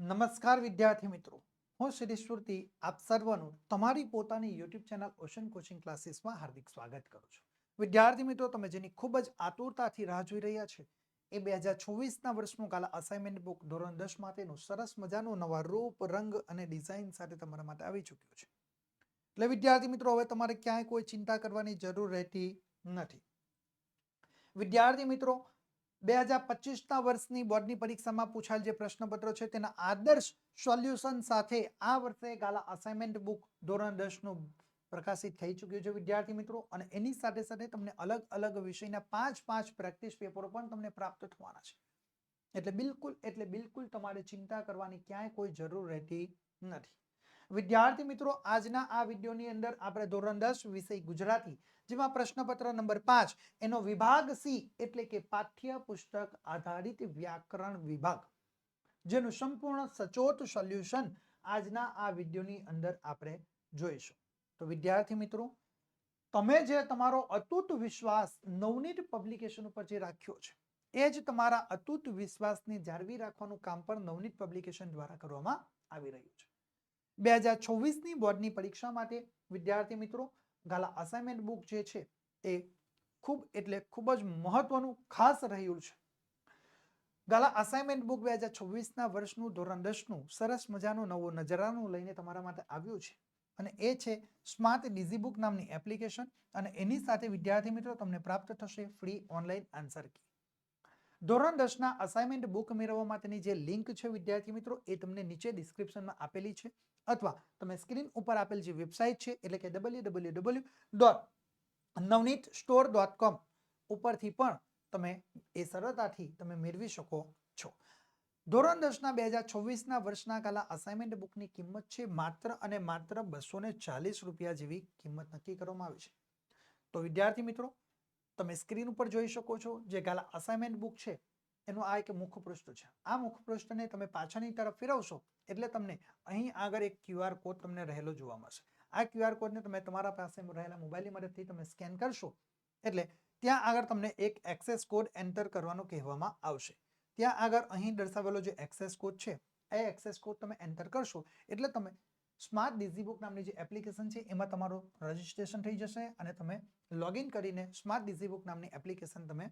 નમસ્કાર વિદ્યાર્થી મિત્રો. હું શ્રી સ્મૃતિ આપ સર્વનું તમારી પોતાની યુટ્યુબ ચેનલ ઓશન કોચિંગ ક્લાસીસમાં હાર્દિક સ્વાગત કરું છું. વિદ્યાર્થી મિત્રો, તમે જેની ખૂબ જ આતુરતાથી રાહ જોઈ રહ્યા છે, એ બે હજાર ચોવીસના વર્ષનું કાલા અસાઇનમેન્ટ બુક ધોરણ દસ માટેનું સરસ મજાનું નવા રૂપ, રંગ અને ડિઝાઇન સાથે તમારા માટે આવી ચૂક્યું છે. એટલે વિદ્યાર્થી મિત્રો, હવે તમારે ક્યાંય કોઈ ચિંતા કરવાની જરૂર રહેતી નથી. વિદ્યાર્થી મિત્રો બે હજાર પચીસના વર્ષની બોર્ડની પરીક્ષામાં પૂછાયેલ જે પ્રશ્નપત્રો છે, તેના આદર્શ સોલ્યુશન સાથે આ વર્ષે ગાલા અસાઇનમેન્ટ બુક ધોરણ દસનું પ્રકાશિત થઈ ચૂક્યું છે, વિદ્યાર્થી મિત્રો. અને એની સાથે સાથે તમને અલગ અલગ વિષયના પાંચ પાંચ પ્રેક્ટિસ પેપરો પણ તમને પ્રાપ્ત થવાના છે. એટલે બિલકુલ એટલે બિલકુલ તમારે ચિંતા કરવાની ક્યાંય કોઈ જરૂર રહેતી નથી. વિદ્યાર્થી મિત્રો, આજના આ વિડીયોની અંદર આપણે ધોરણ દસ વિષય ગુજરાતી, જેમાં પ્રશ્નપત્ર નંબર પાંચ, એનો વિભાગ સી એટલે કે પાઠ્ય પુસ્તક આધારિત વ્યાકરણ વિભાગ, જેનું સંપૂર્ણ સચોટ સોલ્યુશન આજના આ વિડીયોની અંદર આપણે જોઈશું. તો વિદ્યાર્થી મિત્રો, તમે જે તમારો અતૂટ વિશ્વાસ નવનીત પબ્લિકેશન ઉપર જે રાખ્યો છે, એ જ તમારા અતૂટ વિશ્વાસને જાળવી રાખવાનું કામ પણ નવનીત પબ્લિકેશન દ્વારા કરવામાં આવી રહ્યું છે. બે હજાર છવ્વીસની બોર્ડની પરીક્ષા માટે વિદ્યાર્થી મિત્રો, ગાલા અસાઇનમેન્ટ બુક જે છે એ ખૂબ એટલે ખૂબ જ મહત્વનું ખાસ રહ્યું છે. ગાલા અસાઇનમેન્ટ બુક બે હજાર છવ્વીસના વર્ષનું ધોરણ દસનું સરસ મજાનું નવો નજરાનું લઈને તમારા માટે આવ્યું છે. અને એ છે સ્માર્ટ ડીઝી બુક નામની એપ્લિકેશન અને એની સાથે વિદ્યાર્થી મિત્રો તમને પ્રાપ્ત થશે ફ્રી ઓનલાઈન આન્સર કી ધોરણ દસના અસાઇનમેન્ટ બુક મેળવવા માટેની જે લિંક છે, વિદ્યાર્થી મિત્રો, એ તમને નીચે ડિસ્ક્રિપ્શનમાં આપેલી છે. અથવા તમે સ્ક્રીન ઉપર આપેલ જે વેબસાઇટ છે, એટલે કે W W W dot Navneet store dot com ઉપરથી પણ તમે એ સરળતાથી તમે મેળવી શકો છો. ધોરણ દસના બે હજાર છવ્વીસના વર્ષના કાલા અસાઇનમેન્ટ બુકની કિંમત છે, માત્ર અને માત્ર બસો ચાલીસ રૂપિયા જેવી કિંમત નક્કી કરવામાં આવી છે. તો વિદ્યાર્થી મિત્રો તમે સ્ક્રીન ઉપર જોઈ શકો છો જે ગાલા અસાઇનમેન્ટ બુક છે, એનું આ એક મુખ પૃષ્ઠ છે. આ મુખ પૃષ્ઠને તમે પાછળની તરફ ફેરવશો એટલે તમને અહીં આગળ એક ક્યુઆર કોડ તમને રહેલો જોવા મળશે. આ ક્યુઆર કોડને તમે તમારા પાસે રહેલા મોબાઈલની મદદથી તમે સ્કેન કરશો એટલે ત્યાં આગળ તમને એક એક્સેસ કોડ એન્ટર કરવાનો કહેવામાં આવશે. ત્યાં આગળ અહીં દર્શાવેલો જે એક્સેસ કોડ છે, એ એક્સેસ કોડ તમે એન્ટર કરશો એટલે તમે સ્માર્ટ ડીઝી બુક નામની જે એપ્લિકેશન છે, એમાં તમારું રજિસ્ટ્રેશન થઈ જશે અને તમે લોગિન કરીને સ્માર્ટ ડીઝી બુક નામની એપ્લિકેશન તમે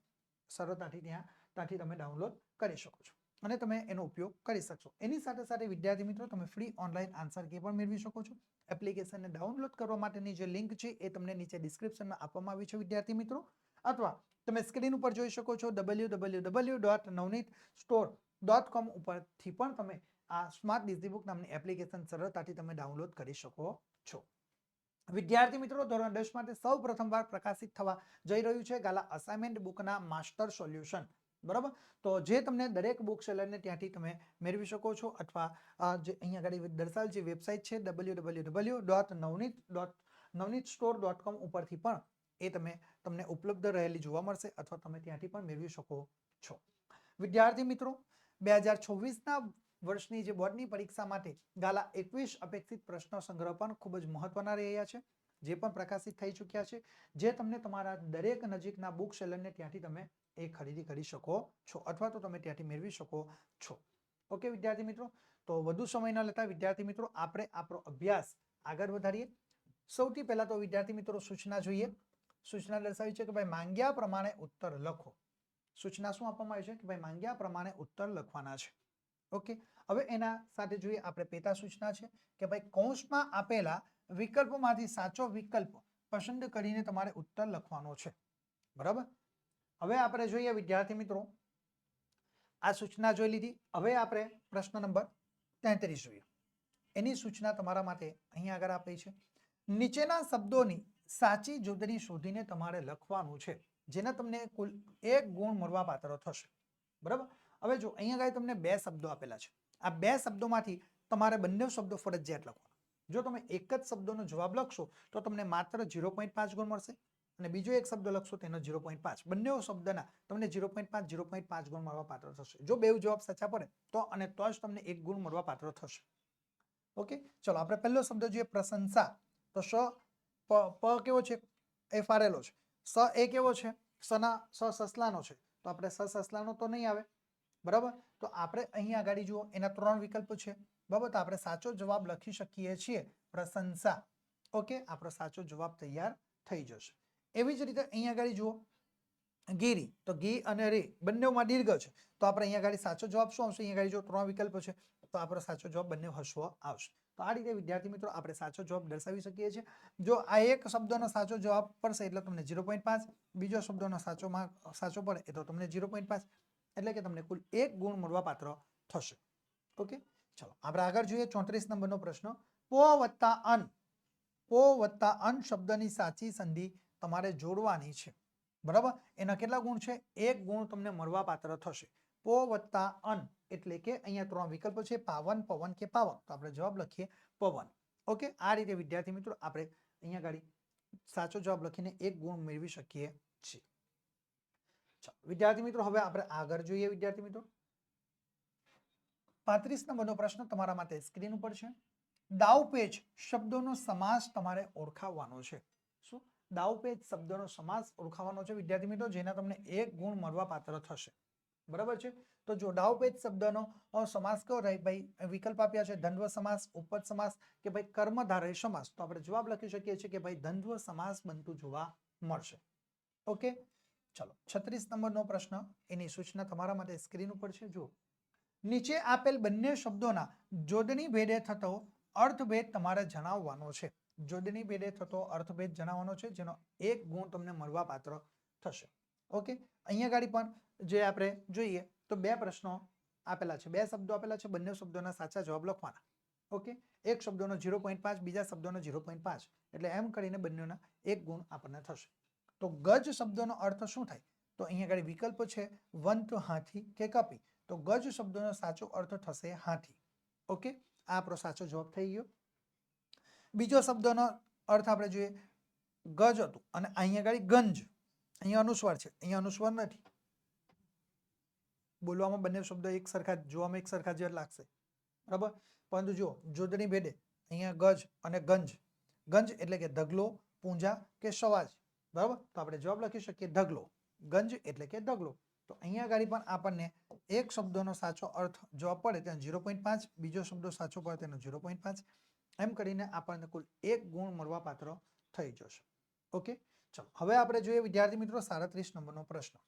સરળતાથી ત્યાં, ત્યાંથી તમે ડાઉનલોડ કરી શકો છો. અને તમે એનો ઉપયોગ કરી શકશો. એની સાથે સાથે વિદ્યાર્થી મિત્રો, તમે ફ્રી ઓનલાઈન આન્સર કી પણ મેળવી શકો છો. એપ્લિકેશનને ડાઉનલોડ કરવા માટેની જે લિંક છે એ તમને નીચે ડિસ્ક્રિપ્શનમાં આપવામાં આવી છે વિદ્યાર્થી મિત્રો. અથવા તમે સ્ક્રીન ઉપર જોઈ શકો છો W W W dot Navneet store dot com ઉપરથી પણ તમે આ સ્માર્ટ ડિઝી બુક નામની એપ્લિકેશન સરળતાથી તમે ડાઉનલોડ કરી શકો છો. વિદ્યાર્થી મિત્રો, ધોરણ દસ માટે સૌ પ્રથમવાર પ્રકાશિત થવા જઈ રહ્યું છે ગાલા અસાઇનમેન્ટ બુકના માસ્ટર સોલ્યુશન બરાબર? તો જે તમને દરેક બુક સેલરને ત્યાંથી તમે મેળવી શકો છો અથવા જે અહીંયા આગળ દર્શાવેલ જે વેબસાઇટ છે W W W dot Navneet dot Navneet store dot com ઉપરથી પણ એ તમે, તમને ઉપલબ્ધ રહેલી જોવા મળશે અથવા તમે ત્યાંથી પણ મેળવી શકો છો. વિદ્યાર્થી મિત્રો, બે હજાર છવ્વીસના વર્ષની જે બોર્ડની પરીક્ષા માટે ગાલા એકવીસ અપેક્ષિત પ્રશ્નો સંગ્રહ પણ ખૂબ જ મહત્વના રહ્યા છે, જે પણ પ્રકાશિત થઈ ચૂક્યા છે, જે તમને તમારા દરેક નજીકના બુક સેલરને ત્યાંથી તમે એ ખરીદી કરી શકો છો અથવા તો તમે ત્યાંથી મેળવી શકો છો. ઓકે વિદ્યાર્થી મિત્રો, તો વધુ સમય ન લેતા વિદ્યાર્થી મિત્રો, આપણે આપણો અભ્યાસ આગળ વધારીએ. સૌથી પહેલા તો વિદ્યાર્થી મિત્રો સૂચના જોઈએ. સૂચના દર્શાવી છે કે ભાઈ માંગ્યા પ્રમાણે ઉત્તર લખો. સૂચના શું આપવામાં આવી છે? કે ભાઈ માંગ્યા પ્રમાણે ઉત્તર લખવાના છે. ઓકે? હવે એના સાથે જોઈએ, આપણે પેટા સૂચના છે કે ભાઈ કૌંસમાં આપેલા વિકલ્પોમાંથી સાચો વિકલ્પ પસંદ કરીને તમારે ઉત્તર લખવાનો છે. બરાબર? હવે આપણે જોઈએ, વિદ્યાર્થી મિત્રો, આ સૂચના જોઈ લીધી. હવે આપણે પ્રશ્ન નંબર તેત્રીસ જોઈએ. એની સૂચના તમારા માટે અહીંયા આગળ આપી છે. નીચેના શબ્દોની સાચી જુદની શોધીને તમારે લખવાનું છે, જેના તમને કુલ એક ગુણ મળવા પાત્ર થશે. બરાબર? હવે જો અહીંયા ગાય તમને બે શબ્દો આપેલા છે. આ બે શબ્દોમાંથી તમારે બંને શબ્દો ફરજિયાત લખવાના. જો તમે એક જ શબ્દોનો જવાબ લખશો, તો તમને માત્ર ઝીરો પોઈન્ટ પાંચ ગુણ મળશે અને બીજો એક શબ્દ લખશો, તેનો ઝીરો પોઈન્ટ પાંચ. બંને શબ્દના તમને ઝીરો પોઈન્ટ પાંચ, ઝીરો પોઈન્ટ પાંચ ગુણ મળવા પાત્ર થશે. જો બે જવાબ સાચા પડે, તો અને તો જ તમને એક ગુણ મળવા પાત્ર થશે. ઓકે? ચલો, આપણે પહેલો શબ્દ જોઈએ, પ્રશંસા. તો સ, પ પ કેવો છે? એ ફારેલો છે. સ એ કેવો છે? સના, સ સસલાનો છે. તો આપણે સ સસલાનો તો નહીં આવે. બરાબર? તો આપણે અહીંયા આગળ જુઓ, એના ત્રણ વિકલ્પ છે. બરાબર તો આપણે સાચો જવાબ લખી શકીએ છીએ પ્રશંસા. ઓકે? આપણો સાચો જવાબ તૈયાર થઈ જશે. એવી જ રીતે અહીંયા આગળ જુઓ, ગીરી. તો ગી અને રે બંનેમાં દીર્ઘ છે. તો આપણે અહીંયા આગળ સાચો જવાબ શું આવશે? અહીંયા આગળ જો ત્રણ વિકલ્પો છે. તો આપણો સાચો જવાબ બંને હસવો આવશે. તો આ રીતે, વિદ્યાર્થી મિત્રો, આપણે સાચો જવાબ દર્શાવી શકીએ છીએ. જો આ એક શબ્દનો સાચો જવાબ પડશે એટલે તમને ઝીરો પોઈન્ટ પાંચ, બીજો શબ્દનો સાચો માર્ક, સાચો પડે એ તો તમને ઝીરો પોઈન્ટ પાંચ. એટલે કે તમને કુલ એક ગુણ મળવાપાત્ર થશે. ઓકે? ચલો, આપણે આગળ જોઈએ ચોત્રીસ નંબરનો પ્રશ્ન. પો વત્તા અન. પો વત્તા અન શબ્દની સાચી સંધિ તમારે જોડવાની છે. બરાબર? એના કેટલા ગુણ છે? એક ગુણ તમને મળવાપાત્ર થશે. પો વત્તા અન એટલે કે અહીંયા ત્રણ વિકલ્પો છે, પાવન, પવન કે પાવન તો આપણે જવાબ લખીએ પવન. ઓકે? આ રીતે વિદ્યાર્થી મિત્રો આપણે અહીંયા ગાડી સાચો જવાબ લખીને એક ગુણ મેળવી શકીએ છીએ. વિદ્યાર્થી મિત્રો, હવે આપણે આગળ જોઈએ વિદ્યાર્થી મિત્રો. પાંત્રીસ નંબરનો પ્રશ્ન તમારા માટે સ્ક્રીન ઉપર છે. દાવપેચ શબ્દોનો સમાસ તમારે ઓળખાવવાનો છે. શું? દાવપેચ શબ્દોનો સમાસ ઓળખાવવાનો છે વિદ્યાર્થી મિત્રો, જેના તમને એક ગુણ મળવા પાત્ર થશે. બરાબર છે? તો જો દાવપેચ શબ્દનો સમાસ કયો રહે? ભાઈ, વિકલ્પ આપ્યા છે દ્વંદ્વ સમાસ, ઉપજ સમાસ કે ભાઈ કર્મધારય સમાસ? તો આપણે જવાબ લખી શકીએ છીએ કે ભાઈ દ્વંદ્વ સમાસ બનતું જોવા મળશે. ઓકે? ચલો, છત્રીસ નંબરનો પ્રશ્ન, એની સૂચના તમારા માટે સ્ક્રીન ઉપર છે, જુઓ. નીચે આપેલ બંને શબ્દોના જોડણી ભેદે થતો અર્થભેદ તમારે જણાવવાનો છે. જોડણી ભેદે થતો અર્થભેદ જણાવવાનો છે, જેનો એક ગુણ તમને મળવા પાત્ર થશે. ઓકે? અહીંયા ગાડી પણ જે આપણે જોઈએ, તો બે પ્રશ્નો આપેલા છે. બે શબ્દો આપેલા છે, બંને શબ્દોના સાચા જવાબ લખવાના. ઓકે? એક શબ્દોનો ઝીરો પોઈન્ટ પાંચ, બીજા શબ્દોનો ઝીરો પોઈન્ટ પાંચ. એટલે એમ કરીને બંનેના એક ગુણ આપણને થશે. તો ગજ શબ્દનો અર્થ શું થાય? તો અહીંયા આગળ વિકલ્પ છે વંત હાથી કે કપી. તો ગજ શબ્દનો સાચો અર્થ થશે હાથી. ઓકે? આ આપણો સાચો જવાબ થઈ ગયો. બીજો શબ્દનો અર્થ આપણે જોઈએ ગજ હતું. અને અહીંયા આગળ ગંજ. અહીંયા અનુસ્વાર છે. અહીંયા અનુસ્વાર નથી. બોલવામાં બંને શબ્દો એક સરખા જોવામાં એક સરખા જેવા લાગશે. બરાબર? પરંતુ જો જોડણી ભેદે અહીંયા ગજ અને ગંજ. ગંજ એટલે કે ધગલો પૂંજા કે સવાજ. બરાબર? તો આપણે જવાબ લખી શકીએ ઢગલો. ગંજ એટલે કે ઢગલો. તો અહીંયા આગળ પણ આપણને એક શબ્દનો સાચો અર્થ જવાબ પડે ત્યાં ઝીરો પોઈન્ટ પાંચ, બીજો શબ્દો સાચો પડે તેનો ઝીરો પોઈન્ટ પાંચ. એમ કરીને આપણને કુલ એક ગુણ મળવા પાત્ર થઈ જશે. ઓકે? ચલો, હવે આપણે જોઈએ વિદ્યાર્થી મિત્રો સાડત્રીસ નંબરનો પ્રશ્ન.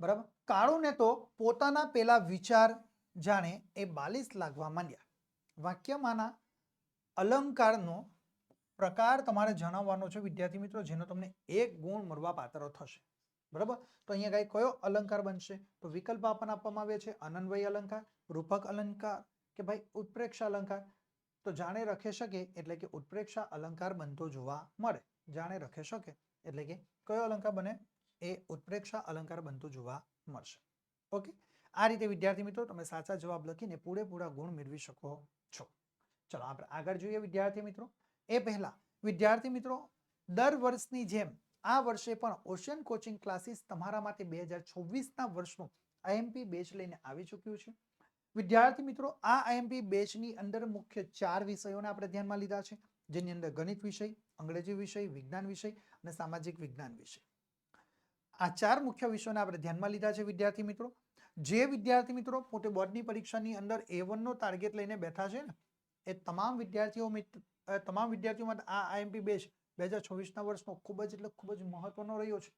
બરાબર? કાળુને તો પોતાના પેલા વિચાર જાણે એ બાલિશ લાગવા માંડ્યા. વાક્યમાંના અલંકારનો પ્રકાર તમારે જણાવવાનો છે. વિદ્યાર્થી મિત્રો, જેનો તમને એક ગુણ મળવા પાત્ર થશે. બરાબર? તો અહીંયા ગાય કયો અલંકાર બનશે? તો વિકલ્પ આપણને આપવામાં આવે છે. અનન્વય અલંકાર, રૂપક અલંકાર કે ભાઈ ઉત્પ્રેક્ષા અલંકાર. તો જાણે રખે શકે એટલે કે ઉત્પ્રેક્ષા અલંકાર બનતો જોવા મળે. જાણે રખે શકે એટલે કે કયો અલંકાર બને? એ ઉત્પ્રેક્ષા અલંકાર બનતો જોવા મળશે. ઓકે? આ રીતે વિદ્યાર્થી મિત્રો, તમે સાચા જવાબ લખીને પૂરેપૂરા ગુણ મેળવી શકો છો. ચલો, આપણે આગળ જોઈએ વિદ્યાર્થી મિત્રો. એ પહેલા, વિદ્યાર્થી મિત્રો, દર વર્ષની જેમ આ વર્ષે પણ ઓશિયન કોચિંગ ક્લાસીસ તમારા માટે બે હજાર છવ્વીસના વર્ષનું આઈએમપી બેચ લઈને આવી ચૂક્યું છે. વિદ્યાર્થી મિત્રો, આ આઈએમપી બેચની અંદર મુખ્ય ચાર વિષયોને આપણે ધ્યાનમાં લીધા છે, જેની અંદર ગણિત વિષય, અંગ્રેજી વિષય, વિજ્ઞાન વિષય અને સામાજિક વિજ્ઞાન વિષય. આ ચાર મુખ્ય વિષયોને આપણે ધ્યાનમાં લીધા છે, વિદ્યાર્થી મિત્રો. જે વિદ્યાર્થી મિત્રો પોતે બોર્ડની પરીક્ષાની અંદર એ નો ટાર્ગેટ લઈને બેઠા છે ને એ તમામ વિદ્યાર્થીઓ તમામ વિદ્યાર્થીઓ માટે આ આઈએમપી બેચ બે હજાર છવ્વીસના વર્ષનો ખૂબ જ એટલે ખૂબ જ મહત્વનો રહ્યો છે.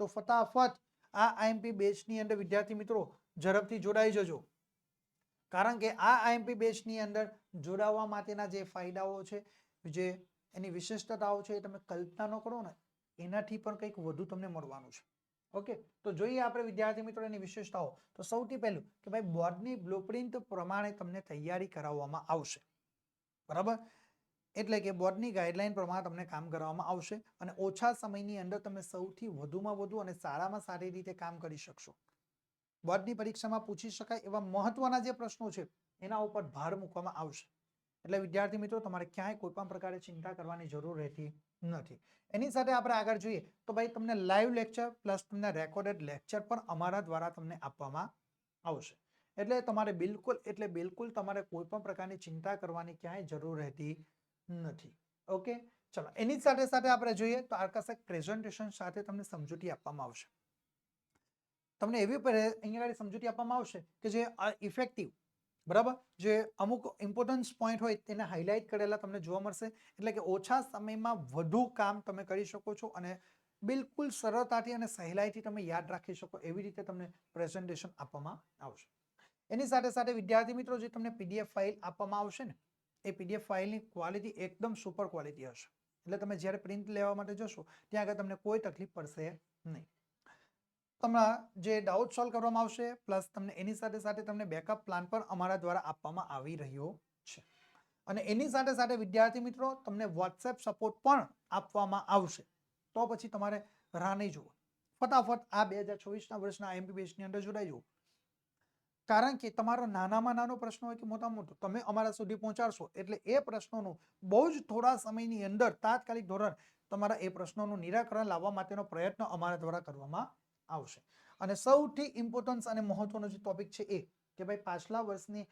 તો ફટાફટ આ આઈએમપી બેચની અંદર વિદ્યાર્થી મિત્રો ઝડપથી જોડાઈ જજો. કારણ કે આ આઈએમપી બેચની અંદર જોડાવા માટેના જે ફાયદાઓ છે, જે એની વિશિષ્ટતાઓ છે એ તમે કલ્પના ન કરો ને, એનાથી પણ કંઈક વધુ તમને મળવાનું છે. ઓકે? તો જોઈએ આપણે વિદ્યાર્થી મિત્રો એની વિશેષતાઓ. તો સૌથી પહેલું કે ભાઈ બોર્ડની બ્લુપ્રિન્ટ પ્રમાણે તમને તૈયારી કરાવવામાં આવશે. બરાબર? એટલે કે બોર્ડની ગાઈડલાઇન પ્રમાણે તમને કામ કરવામાં આવશે અને ઓછા સમયની અંદર તમે સૌથી વધુમાં વધુ અને સારામાં સારી રીતે કામ કરી શકશો. બોર્ડની પરીક્ષામાં પૂછી શકાય એવા મહત્વના જે પ્રશ્નો છે, એના ઉપર ભાર મૂકવામાં આવશે. એટલે વિદ્યાર્થી મિત્રો, તમારે ક્યાંય કોઈ પણ પ્રકારે ચિંતા કરવાની જરૂર રહેતી નથી. એની સાથે આપણે આગળ જોઈએ તો ભાઈ, તમને લાઈવ લેક્ચર પ્લસ તમને રેકોર્ડેડ લેક્ચર પણ અમારા દ્વારા તમને આપવામાં આવશે. એટલે તમારે બિલકુલ, એટલે બિલકુલ તમારે કોઈ પણ પ્રકારની ચિંતા કરવાની ક્યાંય જરૂર રહેતી નથી. ઓકે? ચલો, એની સાથે સાથે આપણે જોઈએ તો આકર્ષક પ્રેઝન્ટેશન સાથે તમને સમજૂતી આપવામાં આવશે. તમને એવી અહીંયા આગળ સમજૂતી આપવામાં આવશે કે જે ઇફેક્ટિવ બરાબર? જે અમુક ઇમ્પોર્ટન્સ પોઈન્ટ હોય તેને હાઇલાઇટ કરેલા તમને જોવા મળશે. એટલે કે ઓછા સમયમાં વધુ કામ તમે કરી શકો છો અને બિલકુલ સરળતાથી અને સહેલાઈથી તમે યાદ રાખી શકો એવી રીતે તમને પ્રેઝન્ટેશન આપવામાં આવશે. એની સાથે સાથે વિદ્યાર્થી મિત્રો, જે તમને પીડીએફ ફાઇલ આપવામાં આવશે ને, એ પીડીએફ ફાઇલની ક્વોલિટી એકદમ સુપર ક્વોલિટી હશે. એટલે તમે જ્યારે પ્રિન્ટ લેવા માટે જશો, ત્યાં આગળ તમને કોઈ તકલીફ પડશે નહીં. તમારા જે ડાઉટ સોલ્વ કરવામાં આવશે પ્લસ તમને એની સાથે સાથે તમને બેકઅપ પ્લાન પણ અમારા દ્વારા આપવામાં આવી રહ્યો છે. અને એની સાથે સાથે વિદ્યાર્થી મિત્રો, તમને વોટ્સએપ સપોર્ટ પણ આપવામાં આવશે. તો પછી તમારે રાહ નહીં જુઓ. ફટાફટ આ બે હજાર ચોવીસના વર્ષના આઈએમપી બેચની અંદર જોડાઈ જુઓ. કારણ કે તમારો નાનામાં નાનો પ્રશ્ન હોય કે મોટા મોટો, તમે અમારા સુધી પહોંચાડશો. એટલે એ પ્રશ્નોનું બહુ જ થોડા સમયની અંદર તાત્કાલિક ધોરણ તમારા એ પ્રશ્નોનું નિરાકરણ લાવવા માટેનો પ્રયત્ન અમારા દ્વારા કરવામાં આવશે. અને સૌથી ઇમ્પોર્ટન્સ અને મહત્વનો જે ટોપિક છે એ કે ભાઈ પાછલા વર્ષની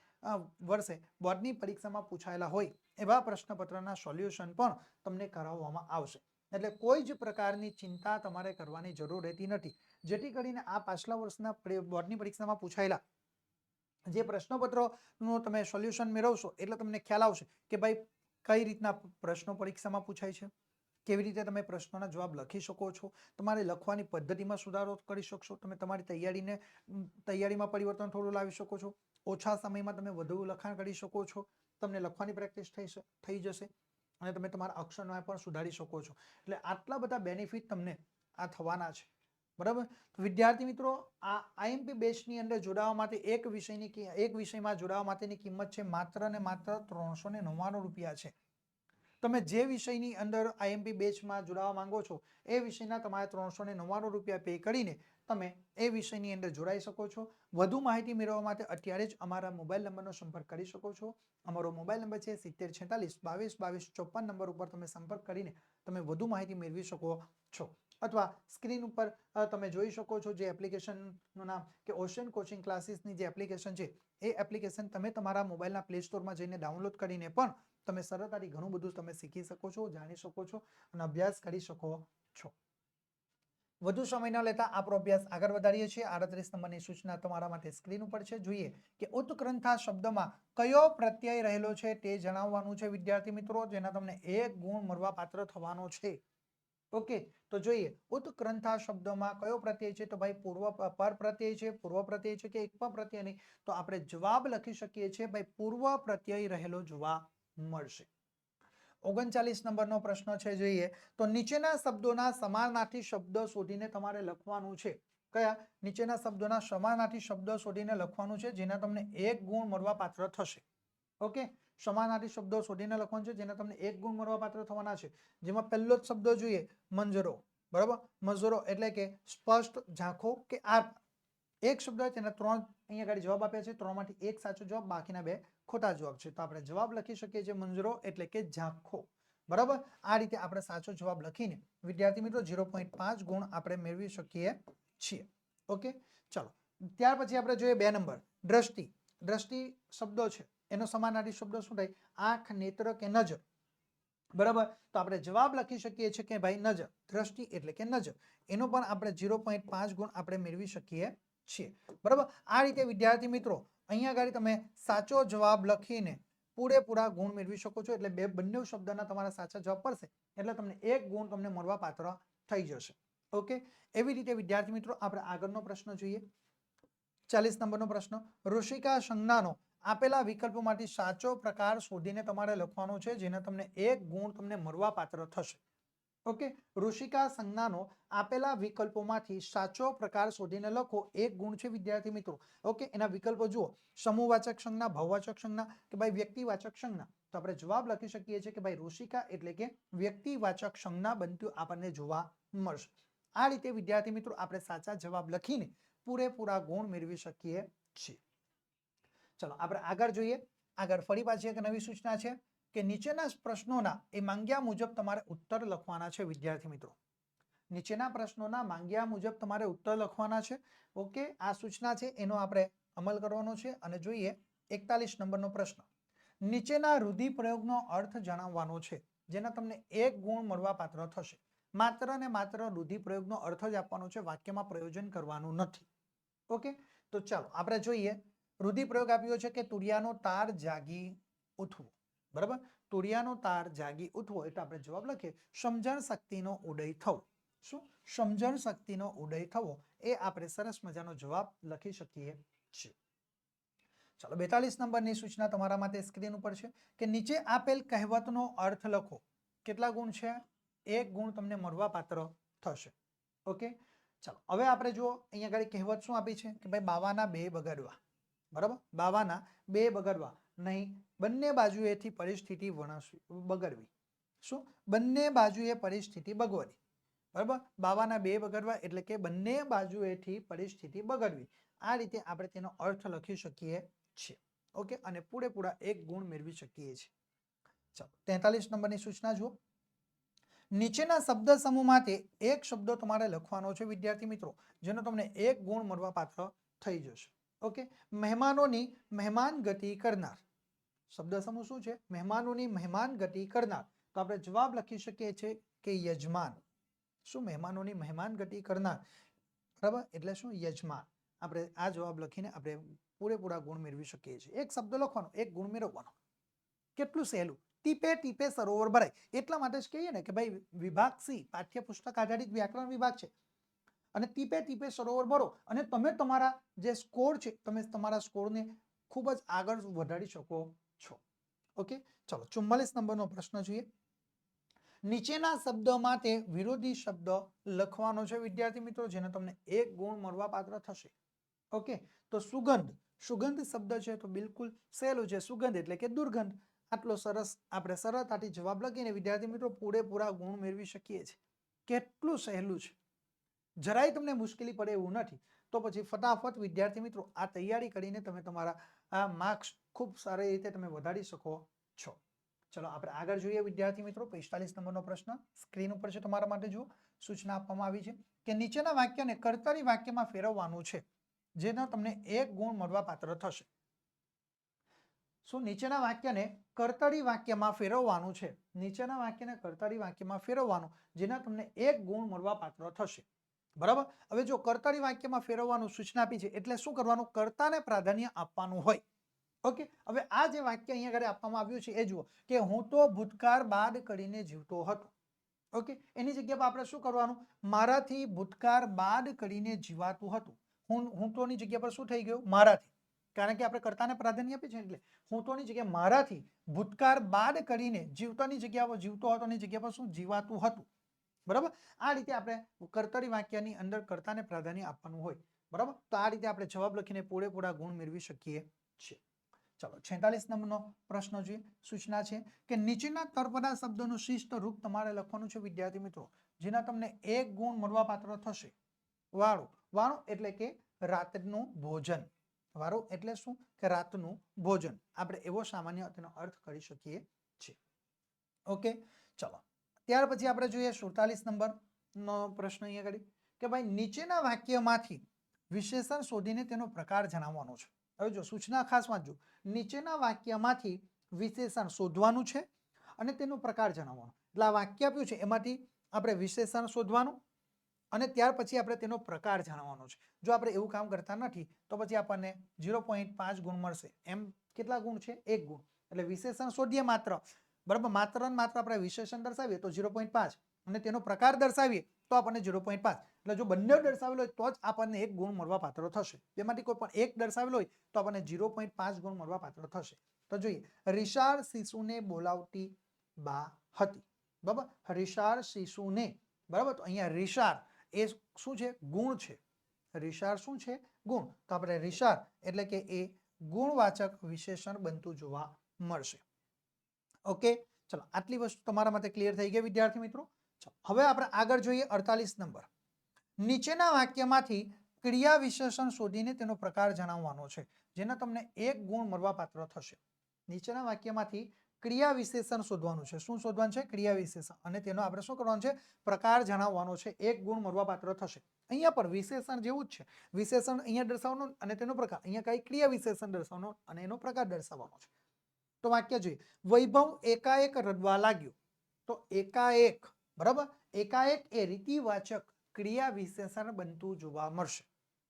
વર્ષે બોર્ડની પરીક્ષામાં પૂછાયેલા હોય એવા પ્રશ્નપત્રના સોલ્યુશન પણ તમને કરાવવામાં આવશે. એટલે કોઈ જ પ્રકારની ચિંતા તમારે કરવાની જરૂર રહેતી નથી. જેથી કરીને આ પાછલા વર્ષના બોર્ડની પરીક્ષામાં પૂછાયેલા જે પ્રશ્નપત્રોનું તમે સોલ્યુશન મેળવશો એટલે તમને ખ્યાલ આવશે કે ભાઈ કઈ રીતના પ્રશ્નો પરીક્ષામાં પૂછાય છે? કેવી રીતે તમે પ્રશ્નોના જવાબ લખી શકો છો? તમારે લખવાની પદ્ધતિમાં સુધારો કરી શકશો? તમે તમારી તૈયારીને તૈયારીમાં પરિવર્તન થોડું લાવી શકો છો? ઓછા સમયમાં તમે વધુ લખાણ કરી શકો છો? તમને લખવાની પ્રેક્ટિસ થઈ થઈ જશે અને તમે તમારા અક્ષરનો પણ સુધારી શકો છો. એટલે આટલા બધા બેનિફિટ તમને આ થવાના છે. બરાબર? વિદ્યાર્થી મિત્રો, આ આઈએમપી બેચની અંદર જોડાવા માટે એક વિષયની એક વિષયમાં જોડાવા માટેની કિંમત છે માત્ર ને માત્ર ત્રણસો ને નવ્વાણું રૂપિયા છે. તમે જે વિષયની અંદર આઈએમપી બેચમાં જોડાવા માંગો છો, એ વિષયના તમારે ત્રણસો ને નવ્વાણું રૂપિયા પે કરીને તમે એ વિષયની અંદર જોડાઈ શકો છો. વધુ માહિતી મેળવવા માટે અત્યારે જ અમારા મોબાઈલ નંબરનો સંપર્ક કરી શકો છો. અમારો મોબાઈલ નંબર છે સિત્તેર છેતાલીસ બાવીસ બાવીસ ચોપન નંબર ઉપર તમે સંપર્ક કરીને તમે વધુ માહિતી મેળવી શકો છો. અથવા સ્ક્રીન ઉપર તમે જોઈ શકો છો જે એપ્લિકેશનનું નામ કે ઓશન કોચિંગ ક્લાસીસની જે એપ્લિકેશન છે, એ એપ્લિકેશન તમે તમારા મોબાઈલના પ્લે સ્ટોરમાં જઈને ડાઉનલોડ કરીને પણ તમે સરળતાથી ઘણું બધું તમે શીખી શકો છો, જાણી શકો છો અને અભ્યાસ કરી શકો છો. વધુ સમય ન લેતા આપણો અભ્યાસ આગળ વધારીએ છીએ. આડત્રીસ નંબરની સૂચના તમારા માટે સ્ક્રીન ઉપર છે. જોઈએ કે ઉત્ક્રંથા શબ્દમાં કયો પ્રત્યય રહેલો છે તે જણાવવાનું છે. વિદ્યાર્થી મિત્રો, જેના તમને એક ગુણ મળવા પાત્ર થવાનો છે. ઓકે, તો જોઈએ, ઉત્ક્રંથા શબ્દોમાં કયો પ્રત્યય છે? તો ભાઈ, પૂર્વ પર પ્રત્યય છે, પૂર્વ પ્રત્યય છે કે એક પણ પ્રત્યય નહીં? તો આપણે જવાબ લખી શકીએ છીએ, ભાઈ, પૂર્વ પ્રત્યય રહેલો જોવા મળશે. ઓગણચાલીસ નંબરનો પ્રશ્ન છે જોઈએ, તો નીચેના શબ્દોના સમાનાર્થી શબ્દ શોધીને તમારે લખવાનું છે. કયા? નીચેના શબ્દોના સમાનાર્થી શબ્દ શોધીને લખવાનું છે, જેના તમને એક ગુણ મળવા પાત્ર થશે. ઓકે? સમાનાર્થી શબ્દો શોધીને લખવાનું છે, જેના તમને એક ગુણ મળવાપાત્ર થવાના છે. જેમાં પહેલો જ શબ્દ જોઈએ, મંજરો. બરાબર? મંજરો એટલે કે સ્પષ્ટ ઝાંખો કે આર. એક શબ્દ તેના ત્રણ અહીંયા આગળ જવાબ આપ્યા છે, ત્રણમાંથી એક સાચો જવાબ, બાકીના બે ખોટા જવાબ છે. તો આપણે જવાબ લખી શકીએ છીએ મંજરો એટલે કે ઝાંખો. બરાબર? આ રીતે આપણે સાચો જવાબ લખીને, વિદ્યાર્થી મિત્રો, ઝીરો પોઈન્ટ પાંચ ગુણ આપણે મેળવી શકીએ છીએ. ઓકે? ચલો. ત્યાર પછી આપણે જોઈએ બે નંબર. દ્રષ્ટિ. દ્રષ્ટિ શબ્દો છે. એનો સમાનાર્થી શબ્દ શું થાય? આંખ, નેત્ર કે નજર. બરાબર? તો આપણે જવાબ લખી શકીએ છીએ કે ભાઈ નજર. દ્રષ્ટિ એટલે કે નજર. એનો પણ આપણે ઝીરો પોઈન્ટ પાંચ ગુણ આપણે મેળવી શકીએ છીએ. બરાબર? આ રીતે વિદ્યાર્થી મિત્રો, અહીંયા આગળ તમે સાચો જવાબ લખીને પૂરેપૂરા ગુણ મેળવી શકો છો. એટલે બે બંને શબ્દના તમારા સાચા જવાબ પડશે. એટલે તમને એક ગુણ તમને મળવા પાત્ર થઈ જશે. ઓકે? એવી રીતે વિદ્યાર્થી મિત્રો, આપણે આગળનો પ્રશ્ન જોઈએ. ચાલીસ નંબરનો પ્રશ્ન. ઋષિકા સંજ્ઞાનો આપેલા વિકલ્પોમાંથી સાચો પ્રકાર શોધીને તમારે લખવાનો છે, જેને તમને એક ગુણ તમને મળવા પાત્ર થશે. ઓકે? ઋષિકા સંજ્ઞાનો આપેલા વિકલ્પોમાંથી સાચો પ્રકાર શોધીને લખો. એક ગુણ છે વિદ્યાર્થી મિત્રો. ઓકે? એના વિકલ્પો જુઓ. સમૂહવાચક સંજ્ઞા, ભાવવાચક સંજ્ઞા કે ભાઈ વ્યક્તિવાચક સંજ્ઞા? તો આપણે જવાબ લખી શકીએ છીએ કે ભાઈ ઋષિકા એટલે કે વ્યક્તિવાચક સંજ્ઞા બનતું આપણને જોવા મળશે. આ રીતે વિદ્યાર્થી મિત્રો આપણે સાચા જવાબ લખીને પૂરેપૂરા ગુણ મેળવી શકીએ છીએ. ચલો, આપણે આગળ જોઈએ. આગળ ફરી પાછી એક નવી સૂચના છે કે નીચેના પ્રશ્નોના એ માંગ્યા મુજબ તમારે ઉત્તર લખવાના છે, વિદ્યાર્થી મિત્રો. નીચેના પ્રશ્નોના માંગ્યા મુજબ તમારે ઉત્તર લખવાના છે. ઓકે આ સૂચના છે, એનો આપણે અમલ કરવાનો છે અને જોઈએ એકતાલીસ નંબરનો પ્રશ્ન. નીચેના રૂઢિપ્રયોગનો અર્થ જણાવવાનો છે, જેના તમને એક ગુણ મળવા પાત્ર થશે. માત્ર ને માત્ર રૂઢિપ્રયોગનો અર્થ જ આપવાનો છે, વાક્યમાં પ્રયોજન કરવાનું નથી. ઓકે તો ચાલો, આપણે જોઈએ રૂઢિપ્રયોગ આપ્યો છે કે તુરિયાનો તાર જાગી ઉઠવો. બરાબર? તુરિયાનો તાર જાગી ઉઠવો એટલે આપણે જવાબ લખીએ, સમજણ શક્તિનો ઉદય થવો. શું? સમજણ શક્તિનો ઉદય થવો એ આપણે સરસ મજાનો જવાબ લખી શકીએ છીએ. ચાલો, બેતાલીસ નંબરની સૂચના તમારા માટે સ્ક્રીન ઉપર છે કે નીચે આપેલ કહેવતનો અર્થ લખો. કેટલા ગુણ છે? એક ગુણ તમને મળવાપાત્ર થશે. ઓકે? ચાલો, હવે આપણે જુઓ, અહીંયા આગળ કહેવત શું આપી છે? કે ભાઈ, બાવાના બે બગાડવા. બરાબર? બાવાના બે બગાડવા. નહીં, બંને બાજુએથી પરિસ્થિતિ વણસવી, બગડવી. શું? બંને બાજુએ પરિસ્થિતિ બગડવી બરાબર? બાવાના બે બગડવા એટલે કે બંને બાજુએથી પરિસ્થિતિ બગડવી. આ રીતે આપણે તેનો અર્થ લખી શકીએ છીએ. ઓકે? અને પૂરેપૂરા એક ગુણ મેળવી શકીએ છીએ. ચાલો, તેતાલીસ નંબરની સૂચના જુઓ. નીચેના શબ્દ સમૂહમાંથી એક શબ્દ તમારે લખવાનો છે, વિદ્યાર્થી મિત્રો, જેનો તમને એક ગુણ મળવા પાત્ર થઈ જશે. ઓકે મહેમાનોની મહેમાન ગતિ કરનાર. શબ્દ સમૂહ શું છે? મહેમાનોની મહેમાન ગતિ કરનાર. તો આપણે જવાબ લખી શકીએ છીએ કે યજમાન. શું મહેમાનોની મહેમાન ગતિ કરનાર? બરાબર? એટલે શું? યજમાન. આપણે આ જવાબ લખીને આપણે પૂરેપૂરા ગુણ મેળવી શકીએ છીએ. એક શબ્દ લખવાનો, એક ગુણ મેળવવાનો. કેટલું સહેલું? ટીપે ટીપે સરોવર ભરાય. એટલા માટે જ કહીએ ને કે ભાઈ વિભાગ સી, પાઠ્યપુસ્તક આધારિત વ્યાકરણ વિભાગ છે. અને ટીપે ટીપે સરોવર ભરો. અને તમે તમારા જે સ્કોર છે, તમે તમારા સ્કોરને ખૂબ જ આગળ વધારી શકો છો. ઓકે ચલો, ચુમ્માલીસ નંબરનો પ્રશ્ન જોઈએ. નીચેના શબ્દમાં તે વિરોધી શબ્દ લખવાનો છે, વિદ્યાર્થી મિત્રો, જેને તમને એક ગુણ મળવા પાત્ર થશે. ઓકે તો સુગંધ. સુગંધ શબ્દ છે તો બિલકુલ સહેલું છે. સુગંધ એટલે કે દુર્ગંધ. આટલો સરસ, આપણે સરળતાથી જવાબ લખીને વિદ્યાર્થી મિત્રો, પૂરેપૂરા ગુણ મેળવી શકીએ છીએ. કેટલું સહેલું છે. જરાય તમને મુશ્કેલી પડે એવું નથી. તો પછી ફટાફટ, વિદ્યાર્થી મિત્રો, આ તૈયારી કરીને તમે તમારા, આ માર્ક્સ ખૂબ સારી રીતે તમે વધારી શકો છો. ચલો, આપણે આગળ જોઈએ વિદ્યાર્થી મિત્રો, પિસ્તાલીસ નંબરનો પ્રશ્ન. સ્ક્રીન ઉપર છે તમારા માટે, જુઓ. સૂચના આપવામાં આવી છે કે નીચેના વાક્યને કર્તરી વાક્યમાં ફેરવવાનું છે, જેના તમને એક ગુણ મળવા પાત્ર થશે. શું નીચેના વાક્યને કર્તરી વાક્યમાં ફેરવવાનું છે. નીચેના વાક્યને કર્તરી વાક્યમાં ફેરવવાનું, જેના તમને એક ગુણ મળવા પાત્ર થશે. બરાબર? હવે જો કર્તરી વાક્યમાં ફેરવવાનું સૂચના આપી છે, એટલે શું કરવાનું? કર્તાને પ્રાધાન્ય આપવાનું હોય. ઓકે? હવે આ જે વાક્ય અહીંયા ઘરે આપવામાં આવ્યું છે, એ જુઓ કે હું તો ભૂતકાળ બાદ કરીને જીવતો હતો. ઓકે? એની જગ્યા પર આપણે શું કરવાનું? મારાથી ભૂતકાળ બાદ કરીને જીવાતું હતું. હું હું તોની જગ્યા પર શું થઈ ગયું? મારાથી. કારણ કે આપણે કર્તાને પ્રાધાન્ય આપી છે એટલે. હું તોની જગ્યાએ મારાથી ભૂતકાળ બાદ કરીને જીવતાની જગ્યા પર જીવતો હતોની જગ્યા પર શું? જીવાતું હતું. બરાબર? આ રીતે આપણે કર્તરી વાક્યની અંદર કર્તાને પ્રાધાન્ય આપવાનું હોય. બરાબર? તો આ રીતે આપણે જવાબ લખીને પૂરેપૂરા ગુણ મેળવી શકીએ છીએ. ચાલો, છેતાલીસ નંબરનો પ્રશ્ન જોઈએ સૂચના છે કે નીચેના તર્પદા શબ્દોનું શિષ્ટ રૂપ તમારે લખવાનું છે, વિદ્યાર્થી મિત્રો. જેના તમને એક ગુણ મળવાપાત્ર થશે. વાળો. વાળો એટલે કે રાતનું ભોજન. વાળો એટલે શું? કે રાતનું ભોજન. આપણે એવો સામાન્ય તેનો અર્થ કરી શકીએ છીએ. ઓકે? ચલો. ત્યાર પછી આપણે જોઈએ સુડતાલીસ નંબરનો પ્રશ્ન અહીંયા આગળ. કે ભાઈ, નીચેના વાક્યમાંથી વિશેષણ શોધીને તેનો પ્રકાર જણાવવાનો છે. હવે જો સૂચના ખાસ વાંચજો નીચેના વાક્યમાંથી વિશેષણ શોધવાનું છે અને તેનો પ્રકાર જણાવવાનો. એટલે આ વાક્ય આપ્યું છે, એમાંથી આપણે વિશેષણ શોધવાનું અને ત્યાર પછી આપણે તેનો પ્રકાર જાણવાનો છે. જો આપણે એવું કામ કરતા નથી, તો પછી આપણને ઝીરો પોઈન્ટ પાંચ ગુણ મળશે. એમ કેટલા ગુણ છે? એક ગુણ. એટલે વિશેષણ શોધીએ માત્ર. બરાબર? માત્ર ને માત્ર આપણે વિશેષણ દર્શાવીએ તો ઝીરો પોઈન્ટ પાંચ અને તેનો પ્રકાર દર્શાવીએ તો આપણને ઝીરો પોઈન્ટ પાંચ. એટલે જો બંને દર્શાવેલો હોય તો જ આપણને એક ગુણ મળવા પાત્ર થશે. તેમાંથી કોઈ પણ એક દર્શાવેલો હોય તો આપણને ઝીરો પોઈન્ટ પાંચ ગુણ મળવા પાત્ર થશે. તો જોઈએ રિશાળ શિશુને બોલાવતી બા હતી. બરાબર? રિશાળ શિશુને, બરાબર? તો અહીંયા રિશાળ એ શું છે? ગુણ છે. રિશાળ શું છે? ગુણ. તો આપણે રિશાળ એટલે કે એ ગુણવાચક વિશેષણ બનતું જોવા મળશે. ઓકે? ચલો, આટલી વસ્તુ તમારા માટે ક્લિયર થઈ ગઈ વિદ્યાર્થી મિત્રો. હવે આપણે આગળ જોઈએ અડતાલીસ નંબર. નીચેના વાક્યમાંથી ક્રિયા વિશેષણ શોધીને તેનો પ્રકાર જણાવવાનો છે, જેના તમને એક ગુણ મળવાપાત્ર થશે. નીચેના વાક્યમાંથી ક્રિયા વિશેષણ શોધવાનું છે. શું શોધવાનું છે? ક્રિયા વિશેષણ. અને તેનો આપણે શું કરવાનું છે? પ્રકાર જણાવવાનો છે. એક ગુણ મળવાપાત્ર થશે. અહીંયા પર વિશેષણ જેવું જ છે. વિશેષણ અહીંયા દર્શાવવાનું અને તેનો પ્રકાર. અહીંયા કઈ ક્રિયા વિશેષણ દર્શાવવાનો અને એનો પ્રકાર દર્શાવવાનો છે. તો વાક્ય જોઈએ. વૈભવ એકાએક રડવા લાગ્યો. તો એકાએક, બરાબર? એકાએક એ રીતિવાચક ક્રિયા વિશેષણ બનતું જોવા મળશે.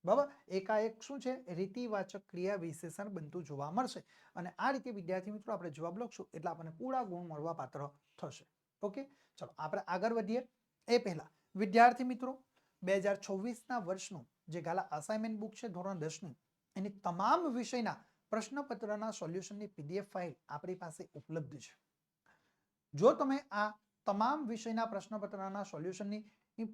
બરાબર? એકાએક શું છે? રીતિવાચક ક્રિયા વિશેષણ બનતું જોવા મળશે. અને આ રીતે વિદ્યાર્થી મિત્રો આપણે જવાબ લખશું એટલે આપણને પૂરા ગુણ મળવા પાત્ર થશે. ઓકે? ચલો, આપણે આગળ વધીએ. એ પહેલા, વિદ્યાર્થી મિત્રો, બે હજાર છવ્વીસના વર્ષનું જે ગાલા અસાઇનમેન્ટ બુક છે, ધોરણ દસનું, એની તમામ વિષયના પ્રશ્નપત્રના સોલ્યુશનની પીડીએફ ફાઇલ આપણી પાસે ઉપલબ્ધ છે. જો તમે આ તમામ વિષયના પ્રશ્નપત્રના સોલ્યુશનની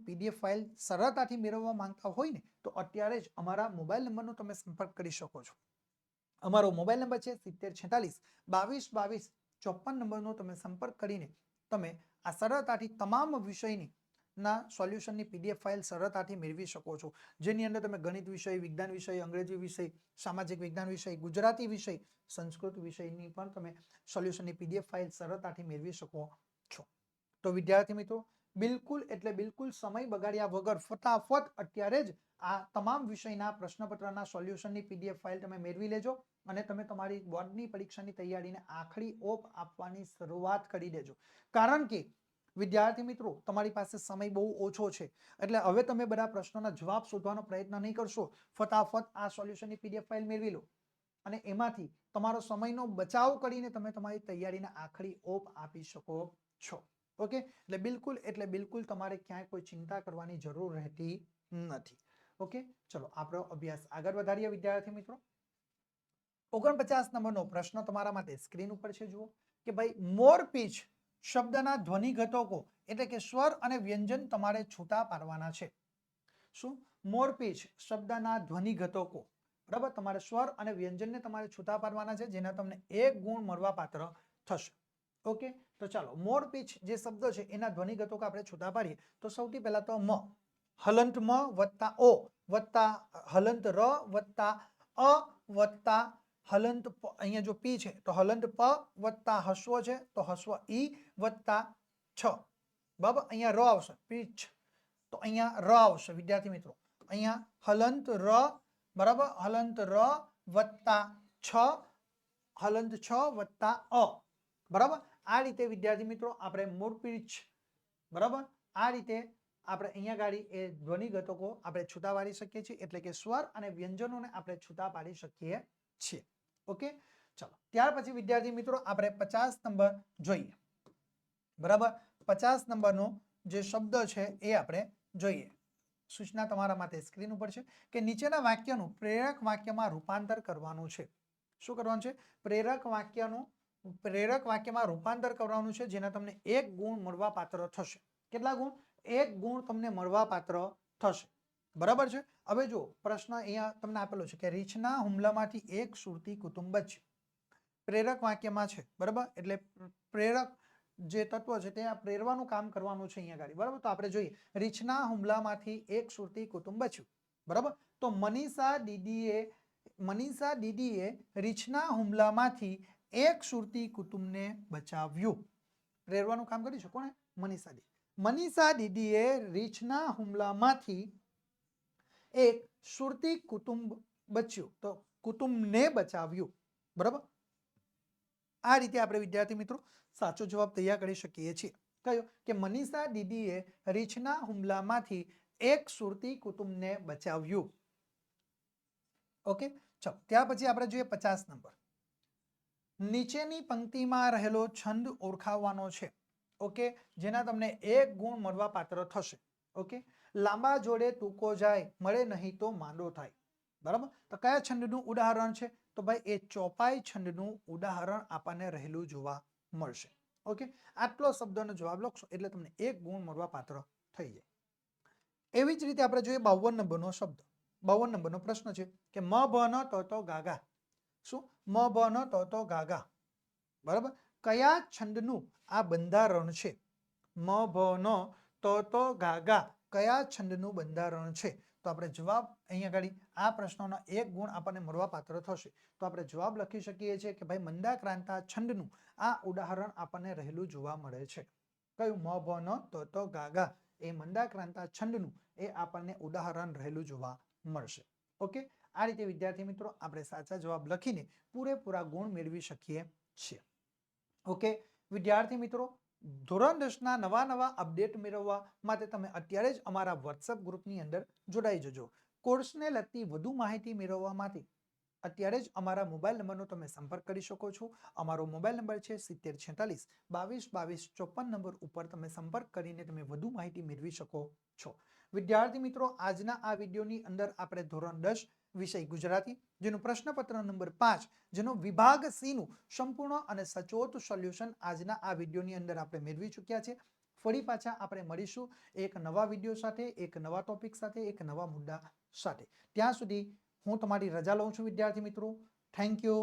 પીડીએફ ફાઇલ સરળતાથી મેળવવા માંગતા હોય ને, તો અત્યારે જ અમારા મોબાઈલ નંબરનો તમે સંપર્ક કરી શકો છો. અમારો મોબાઈલ નંબર છે સિત્તેર છેતાલીસ, બાવીસ બાવીસ, ચોપન નંબરનો તમે સંપર્ક કરીને તમે આ સરળતાથી તમામ વિષયની ના સોલ્યુશનની પીડીએફ ફાઇલ સરળતાથી મેળવી શકો છો. જેની અંદર તમે ગણિત વિષય, વિજ્ઞાન વિષય, અંગ્રેજી વિષય, સામાજિક વિજ્ઞાન વિષય, ગુજરાતી વિષય, સંસ્કૃત વિષયની પણ તમે સોલ્યુશનની પીડીએફ ફાઇલ સરળતાથી મેળવી શકો છો. તો વિદ્યાર્થી મિત્રો, બિલકુલ એટલે બિલકુલ સમય બગાડ્યા વગર ફટાફટ અત્યારે જ આ તમામ વિષયના પ્રશ્નપત્રના સોલ્યુશનની પીડીએફ ફાઇલ તમે મેળવી લેજો અને તમે તમારી બોર્ડની પરીક્ષાની તૈયારીને આખરી ઓપ આપવાની શરૂઆત કરી દેજો. કારણ કે વિદ્યાર્થી મિત્રો, તમારી પાસે સમય બહુ ઓછો છે. એટલે હવે તમે બધા પ્રશ્નોના જવાબ શોધવાનો પ્રયત્ન નહીં કરશો. ફટાફટ આ સોલ્યુશનની પીડીએફ ફાઇલ મેળવી લો. અને એમાંથી તમારો સમયનો બચાવ કરીને તમે તમારી તૈયારીને આખરી ઓપ આપી શકો છો. ઓકે? એટલે બિલકુલ એટલે બિલકુલ તમારે ક્યાંય કોઈ ચિંતા કરવાની જરૂર રહેતી નથી. ઓકે? ચલો, આપણો અભ્યાસ આગળ વધારીએ વિદ્યાર્થી મિત્રો. ઓગણપચાસ નંબરનો પ્રશ્ન તમારા માટે સ્ક્રીન ઉપર છે, જુઓ. કે ભાઈ, મોર પીચ શબ્દના ધ્વનિ ઘટકો એટલે કે સ્વર અને વ્યંજન તમારે છૂટા પાડવાના છે. શું? મોરપીચ શબ્દના ધ્વનિ ઘટકો. બરાબર? તમારે સ્વર અને વ્યંજનને તમારે છૂટા પાડવાના છે, જેના તમને એક ગુણ મળવા પાત્ર થશે. ઓકે? તો ચાલો મોરપીચ જે શબ્દ છે, એના ધ્વનિ ઘટકો આપણે છૂટા પાડીએ. તો સૌથી પહેલા તો મ. હલંત મ વત્તા ઓ વત્તા હલંત ર વત્તા અ વત્તા હલંત પ, અહીંયા જો પી છે, તો હલંત પ વત્તા હસ્વ છે, તો હસ્વ ઈ વત્તા છ. બરાબર? અહીંયા ર આવશે. પીછ. તો અહીંયા ર આવશે, વિદ્યાર્થી મિત્રો. અહીંયા હલંત ર, બરાબર? હલંત ર વત્તા છ, હલંત છ વત્તા અ. બરાબર? આ રીતે વિદ્યાર્થી મિત્રો આપણે મૂળ પીચ બરાબર? આ રીતે આપણે અહીંયા ગાડી એ ધ્વનિ ઘટકો આપણે છૂટા પાડી શકીએ છીએ, એટલે કે સ્વર અને વ્યંજનોને આપણે છૂટા પાડી શકીએ છીએ. ઓકે? ચલો, ત્યાર પછી વિદ્યાર્થી મિત્રો, આપણે પચાસ નંબર જોઈએ. બરાબર? પચાસ નંબરનો જે શબ્દ છે, એ આપણે જોઈએ. સૂચના તમારા માટે સ્ક્રીન ઉપર છે કે નીચેના વાક્યનું પ્રેરક વાક્યમાં રૂપાંતર કરવાનું છે. શું કરવાનું છે? પ્રેરક વાક્યનું, પ્રેરક વાક્યમાં રૂપાંતર કરવાનું છે, જેના તમને એક ગુણ મળવા પાત્ર થશે. કેટલા ગુણ? એક ગુણ તમને મળવા પાત્ર થશે. બરાબર છે? હવે જો પ્રશ્ન અહીંયા તમને આપેલો છે કે રીછના હુમલામાંથી એક સુરતી કુટુંબ જ પ્રેરક વાક્યમાં છે, બરાબર? એટલે પ્રેરક જે તત્વ છે તે આ પ્રેરવાનું કામ કરવાનું છે અહીંયા ગાડી બરાબર? તો આપણે જોઈએ, રીછના હુમલામાંથી એક સુરતી કુટુંબ બચ્યું બરાબર? તો મનીષા દીદીએ મનીષા દીદીએ રીછના હુમલામાંથી એક સુરતી કુટુંબને બચાવ્યું. પ્રેરવાનું કામ કરી શકો ને? મનીષા દીદી. મનીષા દીદીએ રીછના હુમલામાંથી એક સુરતી કુટુંબ બચ્યું. તો કુટુંબને બચાવ્યું. બરાબર? આ રીતે આપણે વિદ્યાર્થી મિત્રો સાચો જવાબ તૈયાર કરી શકીએ છીએ. કયો? કે મનીષા દીદીએ રીછના હુમલામાંથી એક સુરતી કુટુંબને બચાવ્યું. ઓકે? ચલો, ત્યાર પછી આપણે જોઈએ પચાસ નંબર. નીચેની પંક્તિમાં રહેલો છંદ ઓળખાવવાનો છે. ઓકે? જેના તમને એક ગુણ મળવા પાત્ર થશે. ઓકે? લાંબા જોડે ટૂંકો જાય, મળે નહીં તો માંડો થાય. બરાબર? તો કયા છંદનું ઉદાહરણ છે? તો ભાઈ, એ ચોપાઈ છંદનું ઉદાહરણ આપણને રહેલું જોવા મળશે. ઓકે? આટલો શબ્દનો જવાબ લખશો, એટલે તમને એક ગુણ મળવા પાત્ર થઈ જાય. એવી જ રીતે આપણે જોઈએ બાવન નંબરનો શબ્દ. બાવન નંબરનો પ્રશ્ન છે કે મ, ભ, ન, તો તો, ગાગા. શું? મ, ભ, ન, તો તો, ગાગા. બરાબર? કયા છંદનું આ બંધારણ છે? મ, ભ, ન, તો તો, ગાગા. કયા છંદનું બંધારણ છે? તો આપણે જવાબ અહીંયા આગળ આ પ્રશ્નોનો એક ગુણ આપણને મળવાપાત્ર થશે. તો આપણે જવાબ લખી શકીએ છીએ કે ભાઈ મંદાક્રાંતા છંદનું આ ઉદાહરણ આપણને રહેલું જોવા મળે છે. કયું મ, ભ, ન, તો તો ગાગા એ મંદાક્રાંતા છંદનું એ આપણને ઉદાહરણ રહેલું જોવા મળશે. ઓકે? આ રીતે વિદ્યાર્થી મિત્રો આપણે સાચા જવાબ લખીને પૂરેપૂરા ગુણ મેળવી શકીએ છીએ. ઓકે? વિદ્યાર્થી મિત્રો ધોરણ દસના નવા નવા અપડેટ મેળવવા માટે તમે અત્યારે જ અમારા વોટ્સઅપ ગ્રુપની અંદર જોડાઈ જજો. કોર્સને લગતી વધુ માહિતી મેળવવા માટે અત્યારે જ અમારા મોબાઈલ નંબરનો તમે સંપર્ક કરી શકો છો. અમારો મોબાઈલ નંબર છે સિત્તેર છેતાલીસ, બાવીસ બાવીસ, ચોપન નંબર ઉપર તમે સંપર્ક કરીને તમે વધુ માહિતી મેળવી શકો છો. વિદ્યાર્થી મિત્રો, આજના આ વિડીયોની અંદર આપણે ધોરણ દસ વિષય ગુજરાતી, જેનું પ્રશ્નપત્ર નંબર પાંચ, જેનો વિભાગ સી નું સંપૂર્ણ અને સચોટ સોલ્યુશન આજના આ વિડીયોની અંદર આપણે મેળવી ચૂક્યા છે. ફરી પાછા આપણે મળીશું એક નવા વીડિયો સાથે, એક નવા ટોપિક સાથે, એક નવા મુદ્દા સાથે. ત્યાં સુધી હું તમારી રજા લઉં છું, વિદ્યાર્થી મિત્રો. Thank you